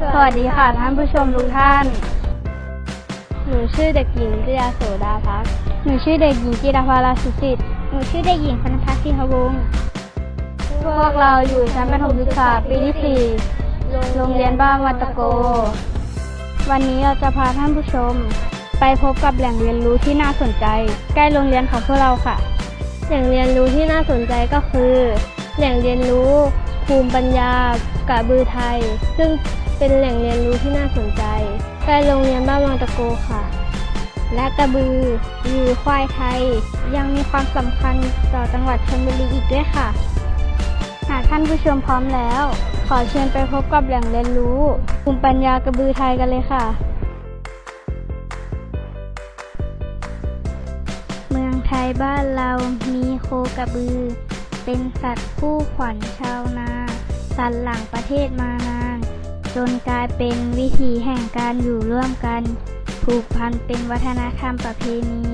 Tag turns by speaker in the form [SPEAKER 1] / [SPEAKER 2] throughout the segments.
[SPEAKER 1] สวัสดีค่ะท่านผู้ชมทุกท่าน หนูชื่อเด็กหญิงจิยาโสดาพัก หนูชื่อเด็กหญิงจิราภาราสุสิทธิ์ หนูชื่อเด็กหญิงพนพัฒน์สิงหวงศ์พวกเราอยู่ชั้นประถมศึกษาปีที่4โรงเรียนบ้านวัดตะโก วันนี้เราจะพาท่านผู้ชม ไปพบกับแหล่งเรียนรู้ที่น่าสนใจ ใกล้โรงเรียนของพวกเราค่ะ แหล่งเรียนรู้ที่น่าสนใจก็คือ แหล่งเรียนรู้ ภูมิปัญญากระบือไทย ซึ่งเป็นแหล่งเรียนรู้ที่น่าสนใจใกล้โรงเรียนบ้านวังตะโกค่ะ และกระบือหรือควายไทย ยังมีความสำคัญต่อจังหวัดชลบุรีอีกด้วยค่ะ หากท่านผู้ชมพร้อมแล้ว ขอเชิญไปพบกับแหล่งเรียนรู้ภูมิปัญญากระบือไทยกันเลยค่ะ เมืองไทยบ้านเรามีโคกระบือ เป็นสัตว์คู่ขวัญชาวนา สันหลังประเทศมานาน จนกลายเป็นวิถีแห่งการอยู่ร่วมกัน ผูกพันเป็นวัฒนธรรมประเพณี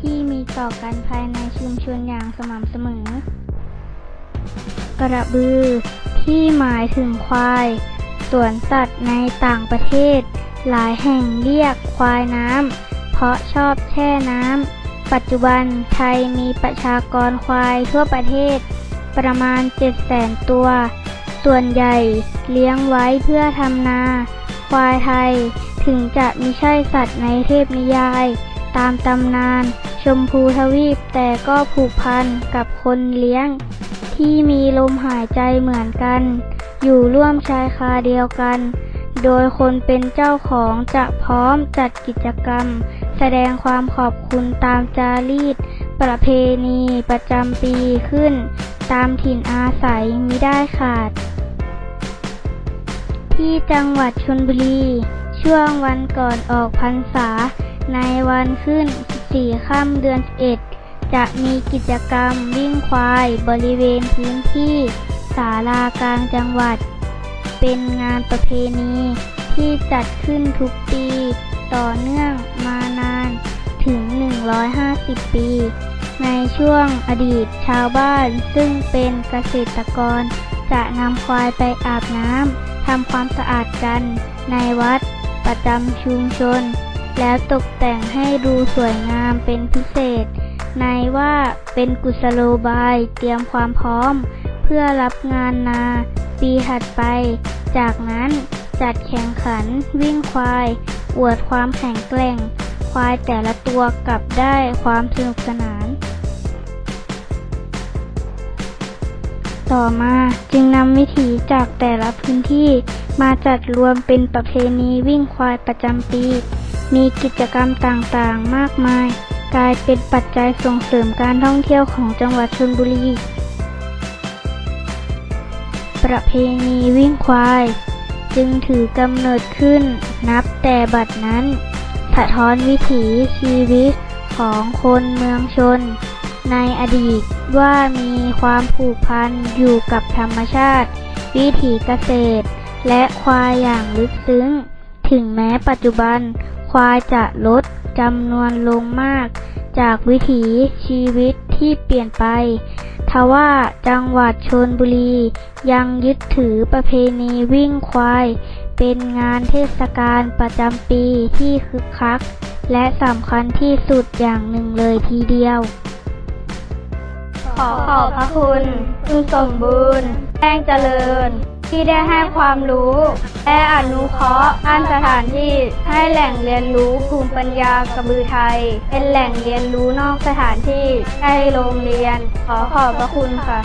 [SPEAKER 1] ที่มีต่อกันภายในชุมชนอย่างสม่ำเสมอ กระบือ ที่หมายถึงควายสวนสัตว์ในต่างประเทศ หลายแห่งเรียกควายน้ำ เพราะชอบแช่น้ำ ปัจจุบันไทยมีประชากรควายทั่วประเทศ ประมาณ 7 0 0 0 0 ตัว ส่วนใหญ่เลี้ยงไว้เพื่อทำนา ควายไทยถึงจะมีใช่สัตว์ในเทพนิยาย ตามตำนาน ชมพูทวีปแต่ก็ผูกพันกับคนเลี้ยง ที่มีลมหายใจเหมือนกัน อยู่ร่วมชายคาเดียวกัน โดยคนเป็นเจ้าของจะพร้อมจัดกิจกรรม แสดงความขอบคุณตามจารีต ประเพณีประจำปีขึ้น ตามถิ่นอาศัยมิได้ขาด ที่จังหวัดชลบุรี ช่วงวันก่อนออกพรรษา ในวันขึ้น14ค่ำเดือน11จะมีกิจกรรมวิ่งควายบริเวณพื้นที่ศาลากลางจังหวัด เป็นงานประเพณีที่จัดขึ้นทุกปีต่อเนื่อง 150 ปี ในช่วงอดีตชาวบ้านซึ่งเป็นเกษตรกร จะนำควายไปอาบน้ำทำความสะอาดกันในวัดประจำชุมชน แล้วตกแต่งให้ดูสวยงามเป็นพิเศษ ในว่าเป็นกุศโลบายเตรียมความพร้อม เพื่อรับงานนาปีถัดไป จากนั้นจัดแข่งขันวิ่งควาย อวดความแข็งแกร่ง ควายแต่ละตัวกลับได้ความสนุกสนาน ต่อมาจึงนำวิถีจากแต่ละพื้นที่มาจัดรวมเป็นประเพณีวิ่งควายประจำปี มีกิจกรรมต่างๆมากมาย กลายเป็นปัจจัยส่งเสริมการท่องเที่ยวของจังหวัดชลบุรี ประเพณีวิ่งควาย จึงถือกำเนิดขึ้นนับแต่บัดนั้น สะท้อนวิถีชีวิตของคนเมืองชน ในอดีตว่ามีความผูกพันอยู่กับธรรมชาติ วิถีเกษตร และควายอย่างลึกซึ้ง ถึงแม้ปัจจุบัน ควายจะลดจำนวนลงมาก จากวิถีชีวิตที่เปลี่ยนไป ทว่าจังหวัดชนบุรี ยังยึดถือประเพณีวิ่งควาย เป็นงานเทศกาลประจำปีที่คึกคัก และสำคัญที่สุดอย่างหนึ่งเลยทีเดียว ขอขอบพระคุณ คุณสมบูรณ์ แป้งเจริญ ที่ได้ให้ความรู้ และอนุเคราะห์ท่านสถานที่ให้แหล่งเรียนรู้ภูมิปัญญากระบือไทย เป็นแหล่งเรียนรู้นอกสถานที่ใกล้โรงเรียน ขอขอบพระคุณค่ะ